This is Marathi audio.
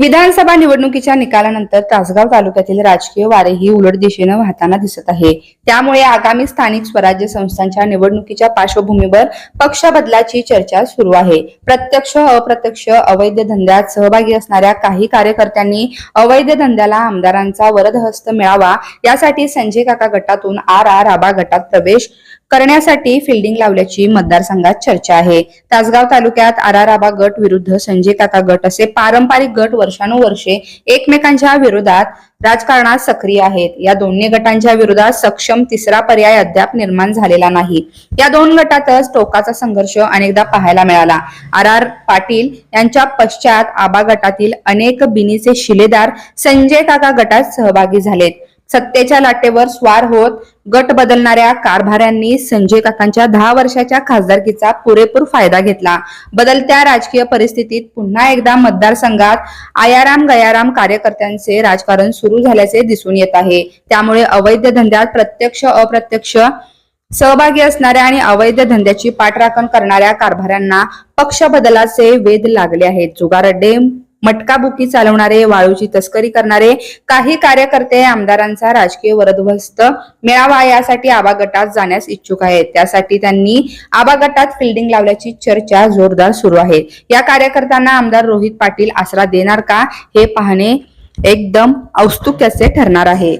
विधानसभा निवडणुकीच्या निकालानंतर तासगाव तालुक्यातील राजकीय वारे ही उलट दिशेनं वाहताना दिसत आहे. त्यामुळे आगामी स्थानिक स्वराज्य संस्थांच्या निवडणुकीच्या पार्श्वभूमीवर पक्ष बदलाची चर्चा सुरू आहे. प्रत्यक्ष अप्रत्यक्ष अवैध धंद्यात सहभागी असणाऱ्या काही कार्यकर्त्यांनी अवैध धंद्याला आमदारांचा वरदहस्त मिळावा यासाठी संजय काका गटातून आर आर आबा गटात प्रवेश करण्यासाठी फिल्डिंग लावल्याची मतदारसंघात चर्चा आहे. तासगाव तालुक्यात आराराबा गट विरुद्ध संजय काका गट असे पारंपरिक गट वर्षानुवर्षे एकमेकांच्या विरोधात राजकारणात सक्रिय आहेत. या दोन्ही गटांच्या विरोधात सक्षम तिसरा पर्याय अद्याप निर्माण झालेला नाही. या दोन गटातच टोकाचा संघर्ष अनेकदा पाहायला मिळाला. आर आर पाटील यांच्या पश्चात आबा गटातील अनेक बिनीचे शिलेदार संजय काका गटात सहभागी झालेत. सत्तेच्या लाटेवर स्वार होत गट बदलणाऱ्या कारभाऱ्यांनी संजय काकांच्या दहा वर्षाच्या खासदारकीचा पुरेपूर फायदा घेतला. बदलत्या राजकीय परिस्थितीत पुन्हा एकदा मतदारसंघात आयाराम गयाराम कार्यकर्त्यांचे राजकारण सुरू झाल्याचे दिसून येत आहे. त्यामुळे अवैध धंद्यात प्रत्यक्ष अप्रत्यक्ष सहभागी असणाऱ्या आणि अवैध धंद्याची पाठराखण करणाऱ्या कारभाऱ्यांना पक्ष बदलाचे वेध लागले आहेत. जुगारड्डे मटकाबुकी चालवणारे वाळूची तस्करी करणारे काही कार्यकर्ते आमदारांचा राजकीय वरदहस्त मिळावा यासाठी आबा गटात जाण्यास इच्छुक आहेत. त्यासाठी त्यांनी आबा गटात फिल्डिंग लावल्याची चर्चा जोरदार सुरू आहे. या कार्यकर्त्यांना आमदार रोहित पाटील आसरा देणार का हे पाहणे एकदम औत्सुक्याचे ठरणार आहे.